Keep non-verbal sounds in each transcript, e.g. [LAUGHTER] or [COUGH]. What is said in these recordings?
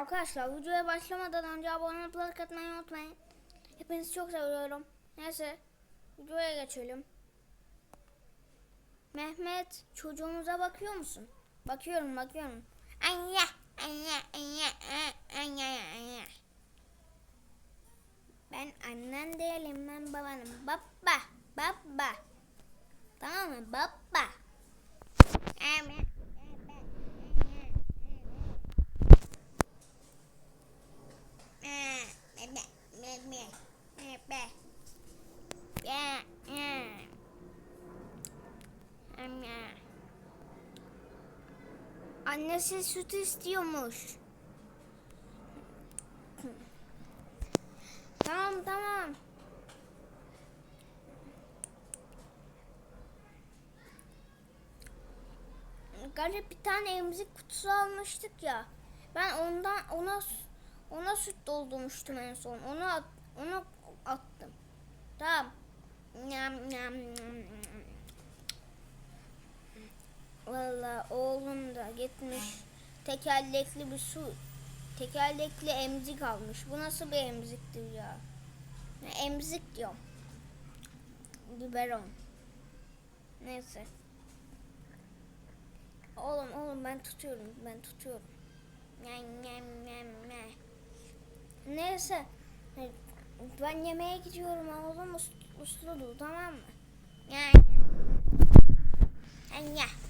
Arkadaşlar videoya başlamadan önce abone olup like atmayı unutmayın. Hepinizi çok seviyorum. Neyse videoya geçelim. Mehmet çocuğumuza bakıyor musun? Bakıyorum bakıyorum. Anne anne anne anne anne. Ben annen değilim ben babanım. Baba baba. Tamam mı? Baba. Evet. Annesi süt istiyormuş. Tamam tamam. Garip bir tane emzik kutusu almıştık ya. Ben ondan ona ona süt doldurmuştum en son. Onu at, onu attım. Tamam. Nyam, nyam, nyam, nyam. Valla oğlum da gitmiş tekerlekli bir su tekerlekli emzik almış. Bu nasıl bir emziktir ya? Emzik diyorum. Biberon. Neyse. Oğlum oğlum ben tutuyorum ben tutuyorum. Nyam, nyam, nyam, nyam. Neyse. Ben yemeğe gidiyorum oğlum uslu, uslu dur tamam mı? Yani. Anya.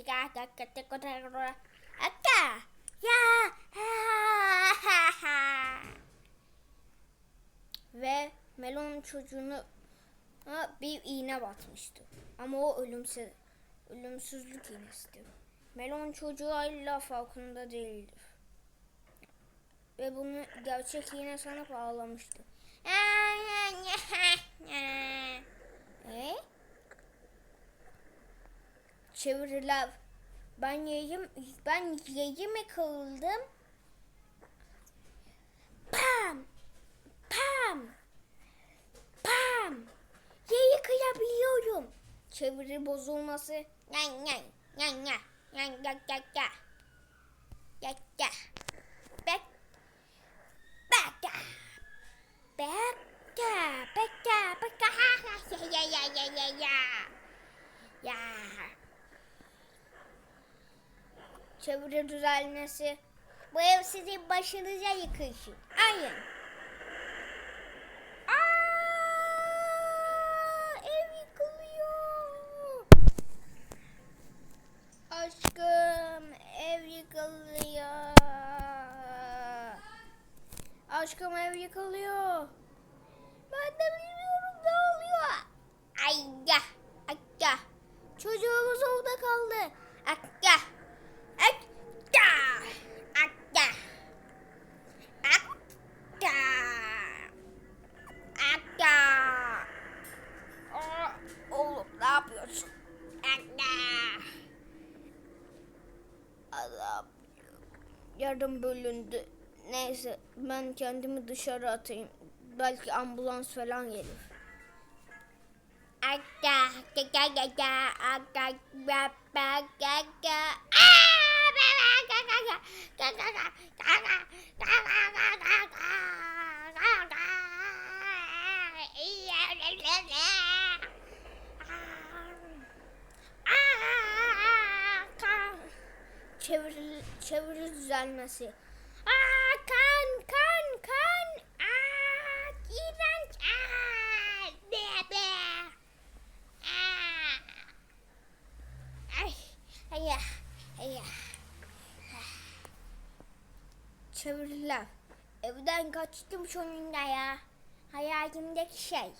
Akka kete kota akka. Ve Melon çocuğunu bir iğne batmıştı. Ama o ölümsüz, ölümsüzlük iğnesidir. Melon çocuğu hala farkında değildir. Ve bunu gerçek iğne sanıp ağlamıştı. E? Çeviriler. Ben yayım ben yayıma kıldım. Pam! Pam! Pam! Yayı kıyabiliyorum. Çeviri bozulması. Yan yan yan yan yan ya ya ya. Ya ya. Bek. Bek. Bekle, bekle, bekle. Ha, ha, [LAUGHS] ya, ya, ya, ya, ya, ya. Ya. Çeviri düzelmesi. Bu ev sizin başınıza yıkılsın. Aynen. Aa, ev yıkılıyor. Aşkım, ev yıkılıyor. Aşkım ev yıkılıyor. Ben de bilmiyorum ne oluyor. Ay ya, akka. Çocuğumuz orada kaldı. Akka. Akka. Yarım bölündü. Neyse ben kendimi dışarı atayım. Belki ambulans falan gelir. Akka, Çeviri, düzelmesi. Aa, kan, kan, kan. Aa, iğrenç. Aa, be, be. Aa. Ay, ay, ay. Çeviriler. Evden kaçtım sonunda ya. Hayalimdeki şey.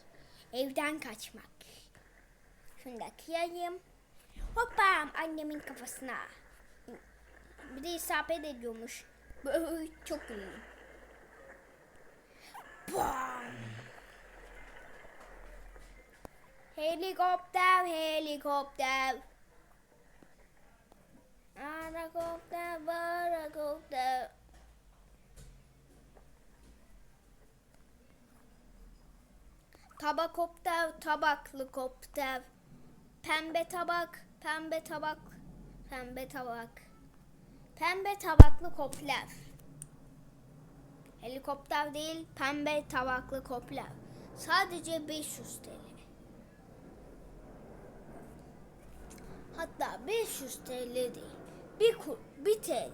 Evden kaçmak. Şunu da kıyayım. Hoppa annemin kafasına. Bir de isabet ediyormuş. Çok güldüm. Bam! Helikopter, helikopter. Helikopter, helikopter. Tabakopter, tabaklı kopter. Pembe tabak, pembe tabak, pembe tabak. Pembe tabaklı kopler. Helikopter değil, pembe tabaklı kopler. Sadece 500 TL. Hatta 500 TL değil. Bir, kur, bir TL.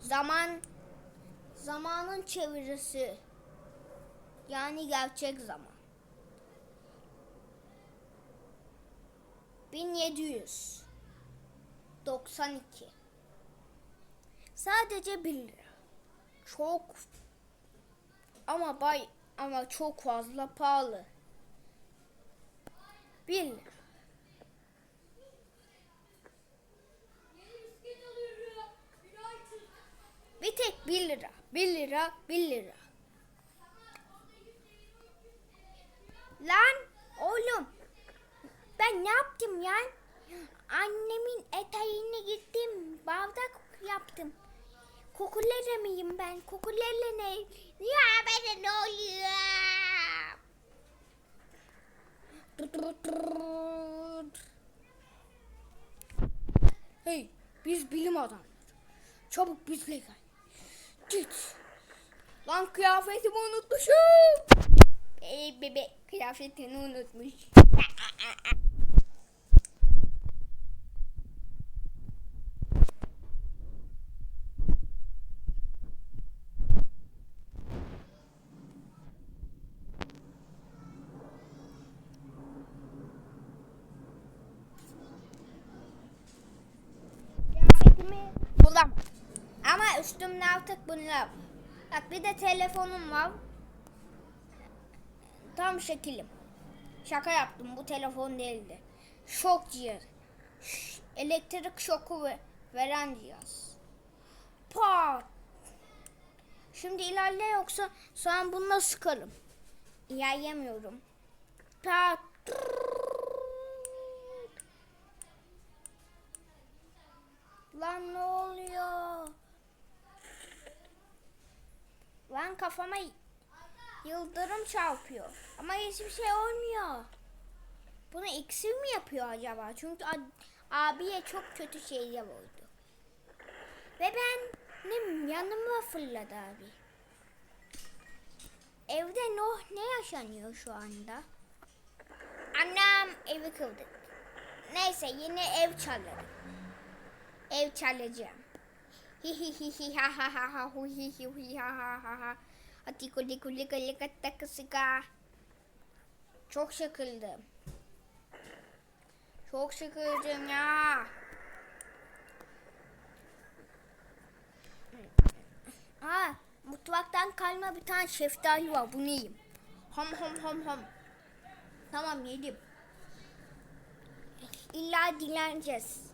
Zaman zamanın çevirisi. Yani gerçek zaman. 1792 Sadece 1 lira. Çok ama bay ama çok fazla pahalı. 1 lira. Bir tek 1 lira. 1 lira, 1 lira. Lan oğlum ben ne yaptım ya? Annemin eteğine gittim. Bardak yaptım. Kukulele miyim ben? Kukulele ne? Ya bana ne oluyor? Hey biz bilim adamları. Çabuk bizle gel. Git. Lan kıyafetimi unutmuşum. Ey bebe kıyafetini unutmuş. [LAUGHS] Kıyafetimi bulamam. Ama üstümde artık bunlar. Bak bir de telefonum var. Tam şekilim. Şaka yaptım. Bu telefon değildi. Şok cihazı. Ş- elektrik şoku ve- veren cihaz. Pat. Şimdi ilerle yoksa sonra bununla sıkarım. İlerleyemiyorum. Pat. Lan ne oluyor? Lan kafama yıldırım çarpıyor. Ama hiçbir şey olmuyor. Bunu iksir mi yapıyor acaba? Çünkü abiye çok kötü şeyler oldu. Ve ben ne yanıma fırladı abi. Evde ne, ne yaşanıyor şu anda? Annem evi kıldı. Neyse yine ev çalarım. Ev çalacağım. Hi hi hi hi ha ha ha ha hu hi ha ha ha ha. Ati kuli kuli kuli katta kısıka. Çok sıkıldım. Çok sıkıldım ya. Ha, mutfaktan kalma bir tane şeftali var. Bunu yiyeyim. Ham ham ham ham. Tamam yedim. İlla dileneceğiz.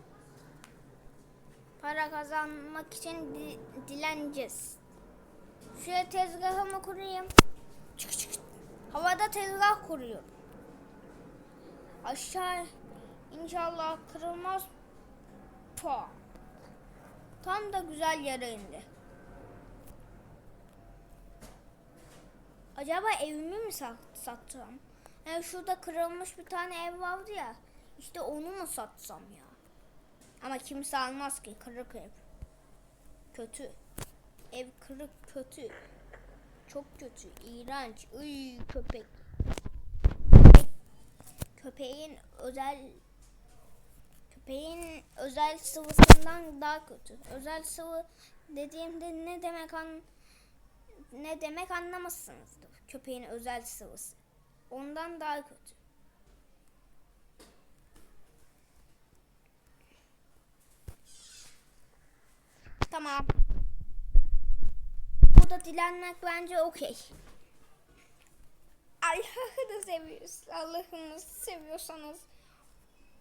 Para kazanmak için di- dileneceğiz. Şuraya tezgahımı kurayım. Çık çık. Havada tezgah kuruyorum. Aşağı inşallah kırılmaz. Pa. Tam da güzel yere indi. Acaba evimi mi sat satsam? Yani şurada kırılmış bir tane ev vardı ya. İşte onu mu satsam ya? Ama kimse almaz ki kırık ev. Kötü. Ev kırık kötü. Çok kötü. iğrenç. Iy köpek. Köpeğin özel köpeğin özel sıvısından daha kötü. Özel sıvı dediğimde ne demek an ne demek anlamazsınızdır. Köpeğin özel sıvısı. Ondan daha kötü. Tamam. Burada dilenmek bence okey. Allah'ını seviyoruz. Allah'ını seviyorsanız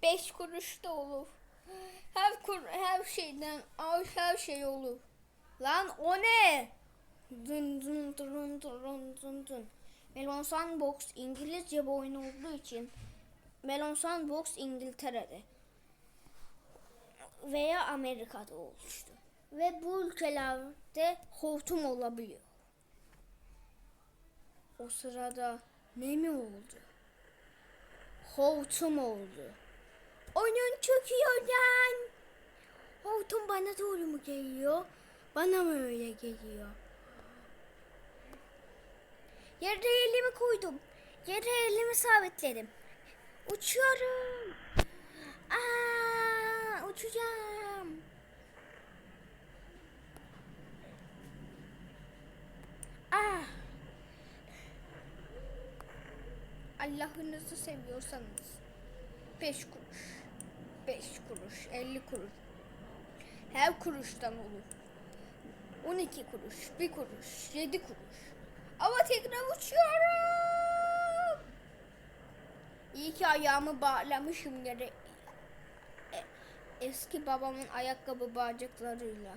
5 kuruş da olur. Her şeyden al her şey olur. Lan o ne? Dın dın dın dın dın dın. Melon Sandbox İngilizce bir oyun olduğu için Melon Sandbox İngiltere'de veya Amerika'da oluştu. Ve bu ülkelerde hortum olabiliyor. O sırada ne mi oldu? Hortum oldu. Oyun çöküyor lan. Hortum bana doğru mu geliyor? Bana mı öyle geliyor? Yere elimi koydum. Yere elimi sabitledim. Uçuyorum. Aa, uçacağım. Seviyorsanız 5 kuruş, 5 kuruş, 50 kuruş. Her kuruştan olur. 12 kuruş, 1 kuruş, 7 kuruş. Ama tekrar uçuyorum. İyi ki ayağımı bağlamışım yere. E- eski babamın ayakkabı bağcıklarıyla.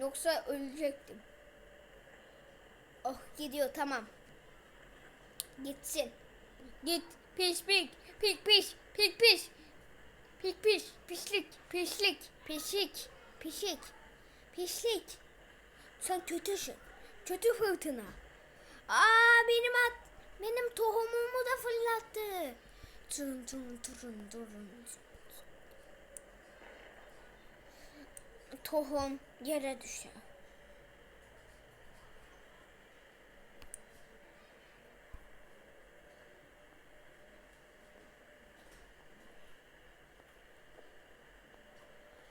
Yoksa ölecektim. Oh gidiyor tamam. Gitsin. Git. Piş pik. Pik piş. Pik piş. Pik piş. Pişlik. Pişlik. Pişik. Pişik. Pişlik. Sen kötüsün. Kötü fırtına. Aa benim at benim tohumumu da fırlattı. Tırın tırın tırın tırın. Tohum yere düşer.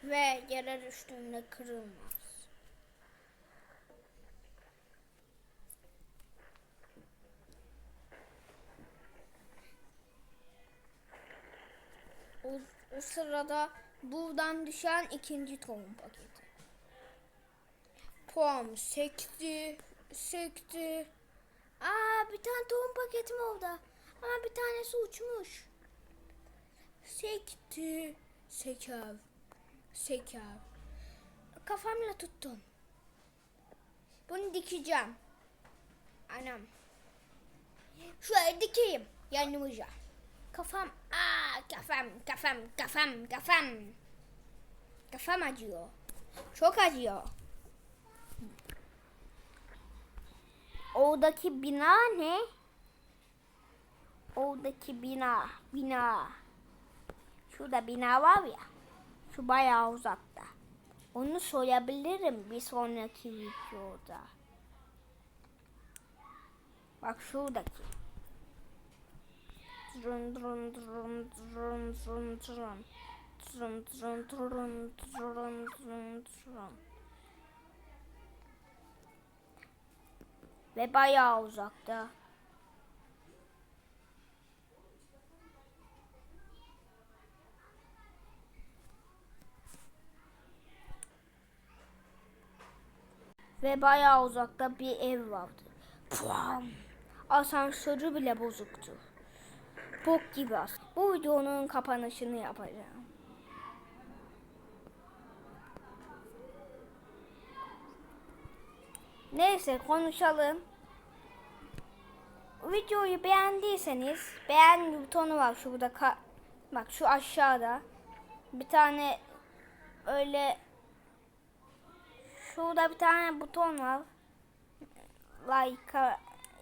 Ve yere düştüğünde kırılmaz. O, o sırada buradan düşen ikinci tohum paketi. Pom sekti, sekti. Aa bir tane tohum paketim oldu. Ama bir tanesi uçmuş. Sekti, seker, seker. Kafamla tuttum. Bunu dikeceğim. Anam. Şöyle dikeyim yanımıza. Kafam, aa kafam, kafam, kafam, kafam. Kafam acıyor. Çok acıyor. Oradaki bina ne? Oradaki bina, bina. Şurada bina var ya. Şu bayağı uzakta. Onu soyabilirim bir sonraki videoda. Bak şuradaki. Drın drın drın drın drın drın. Drın drın drın drın drın drın. Ve bayağı uzakta. Ve bayağı uzakta bir ev vardı. Puam. Asansörü bile bozuktu. Bok gibi as. Bu videonun kapanışını yapacağım. Neyse konuşalım. Videoyu beğendiyseniz beğen butonu var şurada. Ka- Bak şu aşağıda. Bir tane öyle şurada bir tane buton var. Like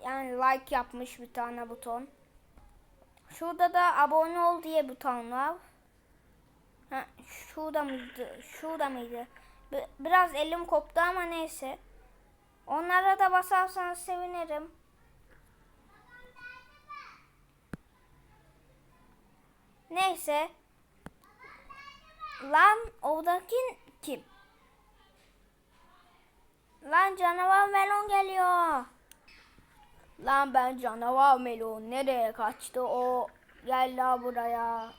yani like yapmış bir tane buton. Şurada da abone ol diye buton var. Ha, şurada mıydı? Şurada mıydı? Bi- Biraz elim koptu ama neyse. Onlara da basarsanız sevinirim. Neyse. Lan oradaki kim? Lan canavar melon geliyor. Lan ben canavar melon nereye kaçtı o? Gel la buraya.